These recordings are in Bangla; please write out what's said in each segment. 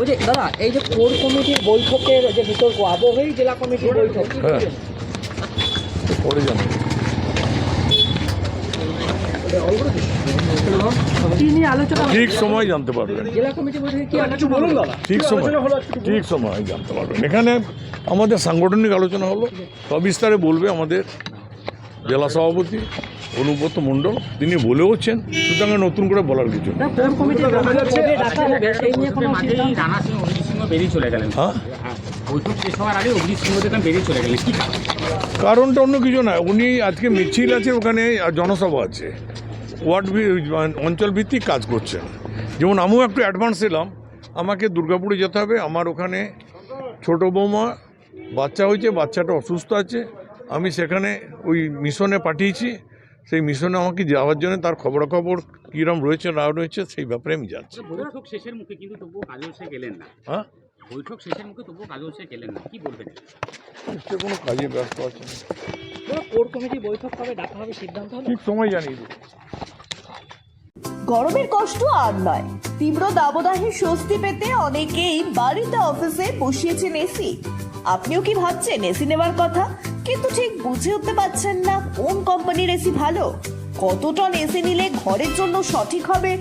বলছি দাদা এই যে কোর কমিটির বৈঠকের যে বিতর্ক জেলা কমিটির বৈঠক। হ্যাঁ। ঠিক সময় জানতে পারবেন। জেলা কমিটির বৈঠকে কি আলোচনা বলুন দাদা। ঠিক সময়। ঠিক সময় জানতে পারবেন। এখানে আমাদের সাংগঠনিক আলোচনা হলো। সবিস্তারে বলবে আমাদের জেলা সভাপতি অনুব্রত মণ্ডল তিনি বলেওছেন সুতরাং নতুন করে বলার কিছু কারণটা অন্য কিছু না উনি আজকে মিছিল আছে ওখানে জনসভা আছে। ওয়ার্ড ভি- অঞ্চল ভিত্তিক কাজ করছেন। যেমন আমিও একটু অ্যাডভান্স এলাম। আমাকে দুর্গাপুরে যেতে হবে। আমার ওখানে ছোট বৌমা বাচ্চা হয়েছে বাচ্চাটা অসুস্থ আছে। আমি সেখানে ওই মিশনে পাঠিয়েছি। সেই মিশনে আমাকে যাওয়ার জন্য তার খবরাখবর কীরকম রয়েছে না রয়েছে সেই ব্যাপারে আমি যাচ্ছি বৈঠক শেষের মুখে কিন্তু তবুও কাজল সে গেলেন না। হ্যাঁ? বৈঠক শেষের মুখে তবুও কাজল সে গেলেন না। কি বলবেন? সে কোনো কাজে ব্যস্ত আছে। না। কোর কমিটির বৈঠক কবে ডাকা হবে সিদ্ধান্ত হলো? ঠিক সময় জানিয়ে দেবো গরমের কষ্ট আর নয়। তীব্র দাবদাহে স্বস্তি পেতে অনেকেই বাড়িতে অফিসে বসিয়েছেন এসি। আপনিও কি ভাবছেন এসি নেওয়ার কথা? কিন্তু ঠিক বুঝে উঠতে পারছেন না কোন কোম্পানির এসি ভালো, কত টন এসি নিলে ঘরের জন্য সঠিক হবে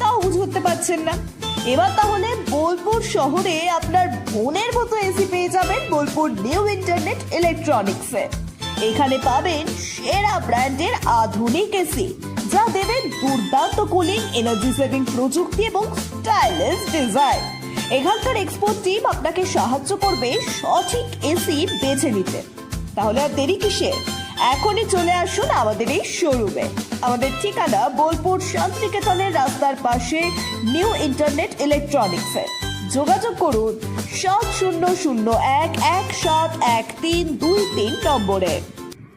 তাও বুঝে উঠতে পারছেন না। এবার তাহলে বোলপুর শহরে আপনার বোনের মতো এসি পেয়ে যাবেন বোলপুর নিউ ইন্টারনেট ইলেকট্রনিক্সে এখানে পাবেন সেরা ব্র্যান্ডের আধুনিক এসি যা দেবে দুর্দান্ত কুলিং এনার্জি সেভিং প্রযুক্তি এবং স্টাইলিশ ডিজাইন এখানকার এক্সপোর্ট টিম আপনাকে সাহায্য করবে সঠিক এসি বেছে নিতে। তাহলে আর দেরি কিসের? এখনই চলে আসুন আমাদের এই শোরুমে আমাদের ঠিকানা বোলপুর শান্তিনিকেতনের রাস্তার পাশে নিউ ইন্টারনেট ইলেকট্রনিক্সে যোগাযোগ করুন সাত শূন্য শূন্য এক এক সাত এক তিন দুই তিন নম্বরে।